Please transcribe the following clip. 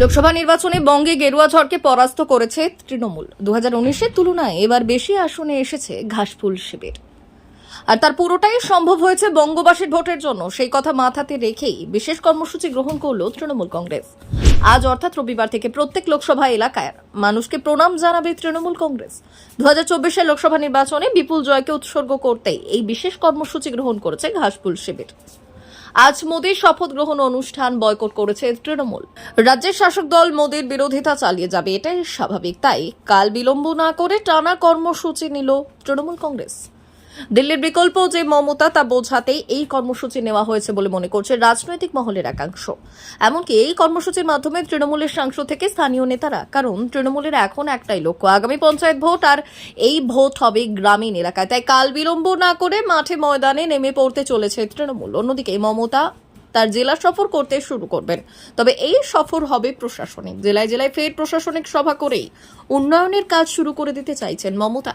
লোকসভা নির্বাচনে বঙ্গে গেরুয়া ঝড়কে পরাস্ত করেছে তৃণমূল। দু হাজার উনিশের তুলনায় এবার বেশি আসনে এসেছে ঘাসফুল শিবির। আর তার পুরোটাই সম্ভব হয়েছে বঙ্গবাসীর ভোটের জন্য, সেই কথা মাথাতে রেখেই বিশেষ কর্মসূচি গ্রহণ করল তৃণমূল কংগ্রেস। আজ অর্থাৎ রবিবার থেকে প্রত্যেক লোকসভা এলাকায় মানুষকে প্রণাম জানাবে তৃণমূল কংগ্রেস। দু হাজার চব্বিশের লোকসভা নির্বাচনে বিপুল জয়কে উৎসর্গ করতেই এই বিশেষ কর্মসূচি গ্রহণ করেছে ঘাসফুল শিবির। আজ মোদীর শপথ গ্রহণ অনুষ্ঠান বয়কট করেছে তৃণমূল। রাজ্যের শাসক দল মোদীর বিরোধিতা চালিয়ে যাবে, এটাই স্বাভাবিক। তাই কাল বিলম্ব না করে টানা কর্মসূচি নিল তৃণমূল কংগ্রেস। দিল্লির বিকল্প যে মমতা তা বোঝাতেই এই কর্মসূচি নেওয়া হয়েছে বলে মনে করছে রাজনৈতিক মহলের একাংশ। এমনকি এই কর্মসূচির মাধ্যমে তৃণমূলের সাংসদ থেকে স্থানীয় নেতারা, কারণ তৃণমূলের এখন একটাই লক্ষ্য, আগামী পঞ্চায়েত ভোট, আর এই ভোট হবে গ্রামীণ এলাকায়। তাই কাল বিলম্ব না করে মাঠে ময়দানে নেমে পড়তে চলেছে তৃণমূল। অন্যদিকে মমতা তার জেলা সফর করতে শুরু করবেন। তবে এই সফর হবে প্রশাসনিক। জেলায় জেলায় ফের প্রশাসনিক সভা করেই উন্নয়নের কাজ শুরু করে দিতে চাইছেন মমতা।